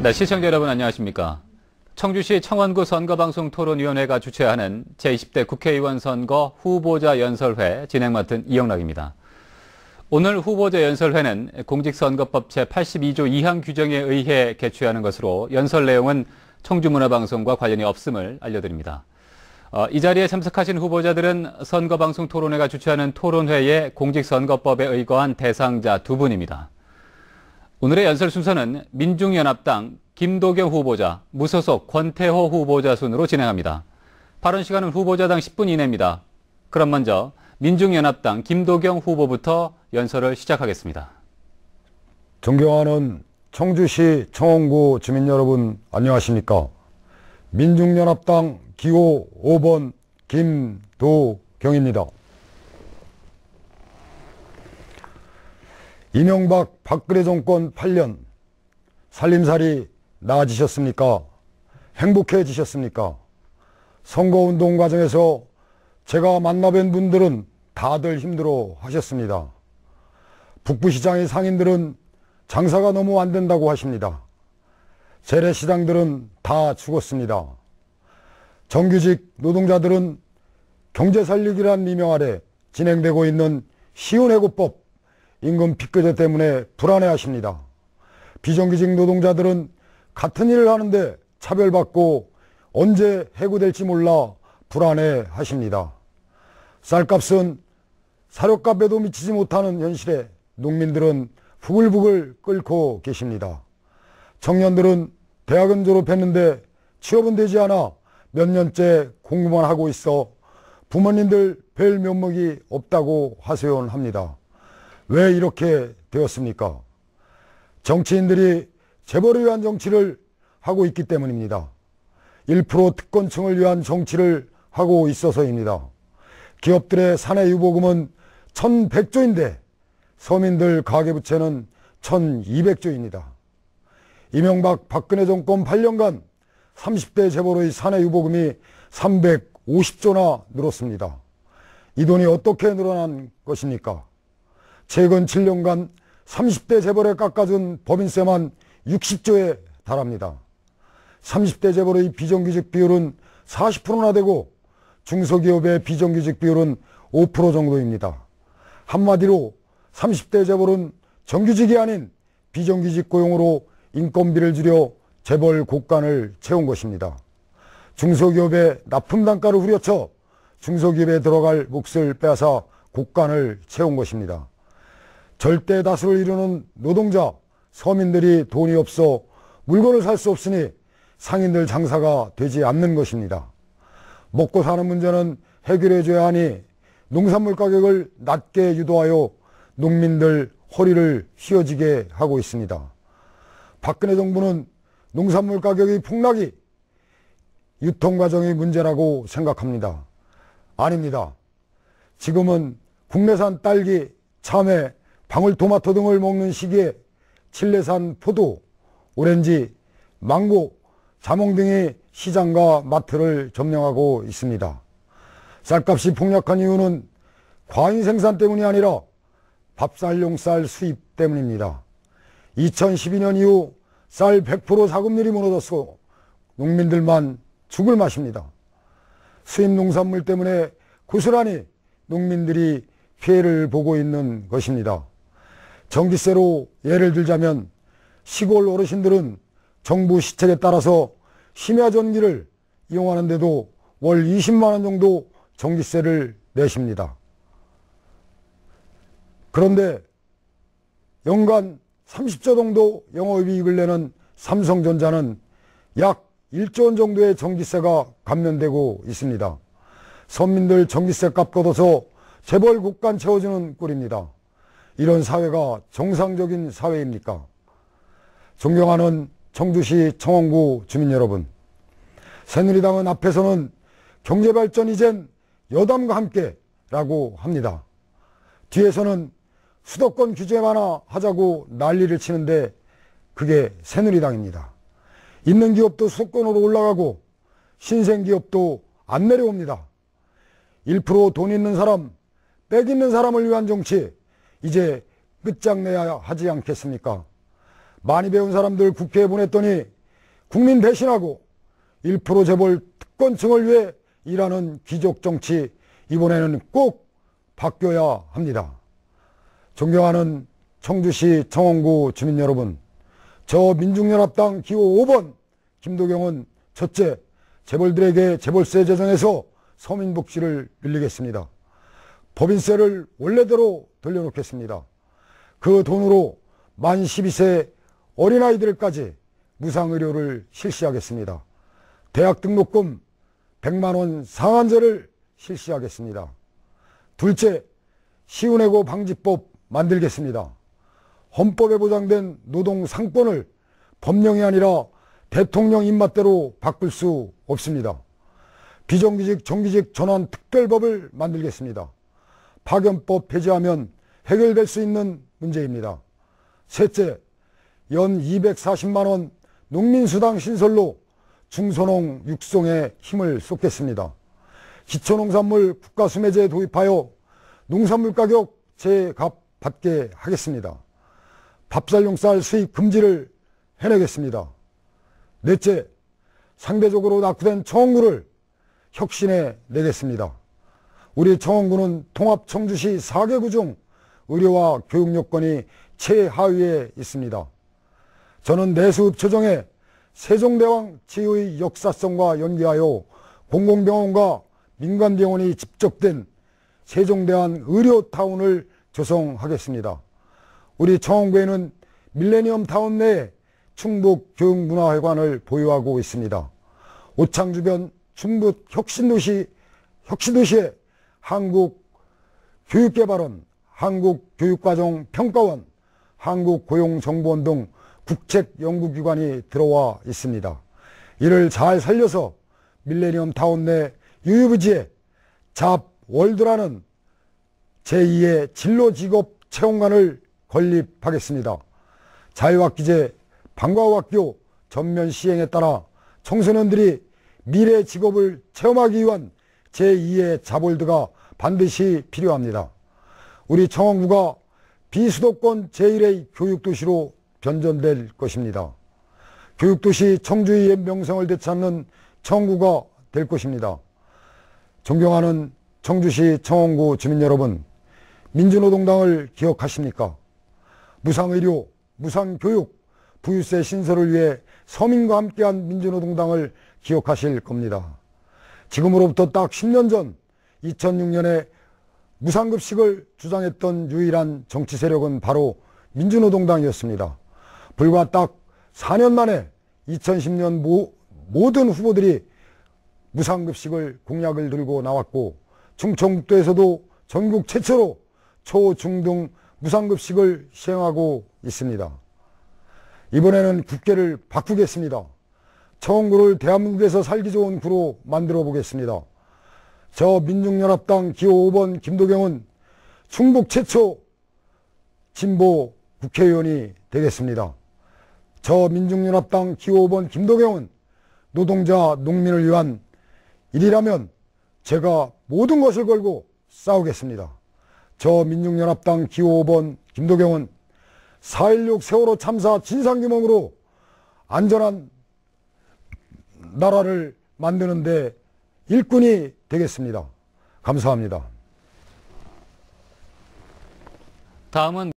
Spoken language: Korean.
네, 시청자 여러분 안녕하십니까. 청주시 청원구 선거방송 토론위원회가 주최하는 제20대 국회의원 선거 후보자 연설회 진행 맡은 이영락입니다. 오늘 후보자 연설회는 공직선거법 제82조 2항 규정에 의해 개최하는 것으로 연설 내용은 청주문화방송과 관련이 없음을 알려드립니다. 어, 이 자리에 참석하신 후보자들은 선거방송 토론회가 주최하는 토론회에 공직선거법에 의거한 대상자 두 분입니다. 오늘의 연설 순서는 민중연합당 김도경 후보자, 무소속 권태호 후보자 순으로 진행합니다. 발언 시간은 후보자당 10분 이내입니다. 그럼 먼저 민중연합당 김도경 후보부터 연설을 시작하겠습니다. 존경하는 청주시 청원구 주민 여러분 안녕하십니까. 민중연합당 기호 5번 김도경입니다. 이명박 박근혜 정권 8년 살림살이 나아지셨습니까? 행복해지셨습니까? 선거운동 과정에서 제가 만나뵌 분들은 다들 힘들어 하셨습니다. 북부시장의 상인들은 장사가 너무 안 된다고 하십니다. 재래시장들은 다 죽었습니다. 정규직 노동자들은 경제 살리기란 미명 아래 진행되고 있는 시운해고법 임금 피크제 때문에 불안해 하십니다. 비정규직 노동자들은 같은 일을 하는데 차별받고 언제 해고될지 몰라 불안해 하십니다. 쌀값은 사료값에도 미치지 못하는 현실에 농민들은 부글부글 끓고 계십니다. 청년들은 대학은 졸업했는데 취업은 되지 않아 몇 년째 공부만 하고 있어 부모님들 뵐 면목이 없다고 하소연합니다. 왜 이렇게 되었습니까? 정치인들이 재벌을 위한 정치를 하고 있기 때문입니다. 1% 특권층을 위한 정치를 하고 있어서입니다. 기업들의 사내 유보금은 1100조인데 서민들 가계부채는 1200조입니다. 이명박 박근혜 정권 8년간 30대 재벌의 사내 유보금이 350조나 늘었습니다. 이 돈이 어떻게 늘어난 것입니까? 최근 7년간 30대 재벌에 깎아준 법인세만 60조에 달합니다. 30대 재벌의 비정규직 비율은 40%나 되고 중소기업의 비정규직 비율은 5% 정도입니다. 한마디로 30대 재벌은 정규직이 아닌 비정규직 고용으로 인건비를 줄여 재벌 곳간을 채운 것입니다. 중소기업의 납품 단가를 후려쳐 중소기업에 들어갈 몫을 빼앗아 곳간을 채운 것입니다. 절대 다수를 이루는 노동자, 서민들이 돈이 없어 물건을 살 수 없으니 상인들 장사가 되지 않는 것입니다. 먹고 사는 문제는 해결해 줘야 하니 농산물 가격을 낮게 유도하여 농민들 허리를 휘어지게 하고 있습니다. 박근혜 정부는 농산물 가격의 폭락이 유통 과정의 문제라고 생각합니다. 아닙니다. 지금은 국내산 딸기, 참외, 방울토마토 등을 먹는 시기에 칠레산 포도, 오렌지, 망고, 자몽 등이 시장과 마트를 점령하고 있습니다. 쌀값이 폭락한 이유는 과잉 생산 때문이 아니라 밥쌀 용 쌀 수입 때문입니다. 2012년 이후 쌀 100% 사급률이 무너졌어 농민들만 죽을 맛입니다. 수입 농산물 때문에 고스란히 농민들이 피해를 보고 있는 것입니다. 전기세로 예를 들자면 시골 어르신들은 정부 시책에 따라서 심야 전기를 이용하는데도 월 20만 원 정도 전기세를 내십니다. 그런데 연간 30조 정도 영업이익을 내는 삼성전자는 약 1조 원 정도의 전기세가 감면되고 있습니다. 서민들 전기세 값 걷어서 재벌 국간 채워주는 꼴입니다. 이런 사회가 정상적인 사회입니까? 존경하는 청주시 청원구 주민 여러분, 새누리당은 앞에서는 경제발전 이젠 여담과 함께 라고 합니다. 뒤에서는 수도권 규제 완화 하자고 난리를 치는데 그게 새누리당입니다. 있는 기업도 수도권으로 올라가고 신생 기업도 안 내려옵니다. 1%돈 있는 사람, 빽 있는 사람을 위한 정치, 이제 끝장내야 하지 않겠습니까? 많이 배운 사람들 국회에 보냈더니 국민 배신하고 1% 재벌 특권층을 위해 일하는 귀족 정치 이번에는 꼭 바뀌어야 합니다. 존경하는 청주시 청원구 주민 여러분, 저 민중연합당 기호 5번 김도경은 첫째, 재벌들에게 재벌세 제정해서 서민복지를 늘리겠습니다. 법인세를 원래대로 돌려놓겠습니다. 그 돈으로 만 12세 어린아이들까지 무상의료를 실시하겠습니다. 대학 등록금 100만원 상한제를 실시하겠습니다. 둘째, 시운해고 방지법 만들겠습니다. 헌법에 보장된 노동 상권을 법령이 아니라 대통령 입맛대로 바꿀 수 없습니다. 비정규직 정규직 전환 특별법을 만들겠습니다. 파견법 폐지하면 해결될 수 있는 문제입니다. 셋째, 연 240만원 농민수당 신설로 중소농 육성에 힘을 쏟겠습니다. 기초농산물 국가수매제 도입하여 농산물 가격 제값 받게 하겠습니다. 밥살용쌀 수입 금지를 해내겠습니다. 넷째, 상대적으로 낙후된 청원구를 혁신해 내겠습니다. 우리 청원구는 통합 청주시 4개구 중 의료와 교육 요건이 최하위에 있습니다. 저는 내수읍 조정에 세종대왕 치의 역사성과 연계하여 공공병원과 민간병원이 집적된 세종대왕 의료타운을 조성하겠습니다. 우리 청원구에는 밀레니엄 타운 내에 충북 교육문화회관을 보유하고 있습니다. 오창 주변 충북 혁신도시, 혁신도시에 한국 교육개발원, 한국교육과정평가원, 한국고용정보원 등 국책 연구기관이 들어와 있습니다. 이를 잘 살려서 밀레니엄 타운 내 유유부지에 잡월드라는 제2의 진로직업 채용관을 건립하겠습니다. 자유학기제 방과학교 전면 시행에 따라 청소년들이 미래 직업을 체험하기 위한 제2의 자볼드가 반드시 필요합니다. 우리 청원구가 비수도권 제1의 교육도시로 변전될 것입니다. 교육도시 청주의 옛 명성을 되찾는 청구가 될 것입니다. 존경하는 청주시 청원구 주민 여러분, 민주노동당을 기억하십니까? 무상의료, 무상교육, 부유세 신설을 위해 서민과 함께한 민주노동당을 기억하실 겁니다. 지금으로부터 딱 10년 전 2006년에 무상급식을 주장했던 유일한 정치 세력은 바로 민주노동당이었습니다. 불과 딱 4년 만에 2010년 모, 모든 후보들이 무상급식을 공약을 들고 나왔고 충청북도에서도 전국 최초로 초, 중등 무상급식을 시행하고 있습니다. 이번에는 국계를 바꾸겠습니다. 청구를 대한민국에서 살기 좋은 구로 만들어 보겠습니다. 저 민중연합당 기호 5번 김도경은 충북 최초 진보 국회의원이 되겠습니다. 저 민중연합당 기호 5번 김도경은 노동자, 농민을 위한 일이라면 제가 모든 것을 걸고 싸우겠습니다. 저 민중연합당 기호 5번 김도경은 4.16 세월호 참사 진상규명으로 안전한 나라를 만드는데 일꾼이 되겠습니다. 감사합니다. 다음은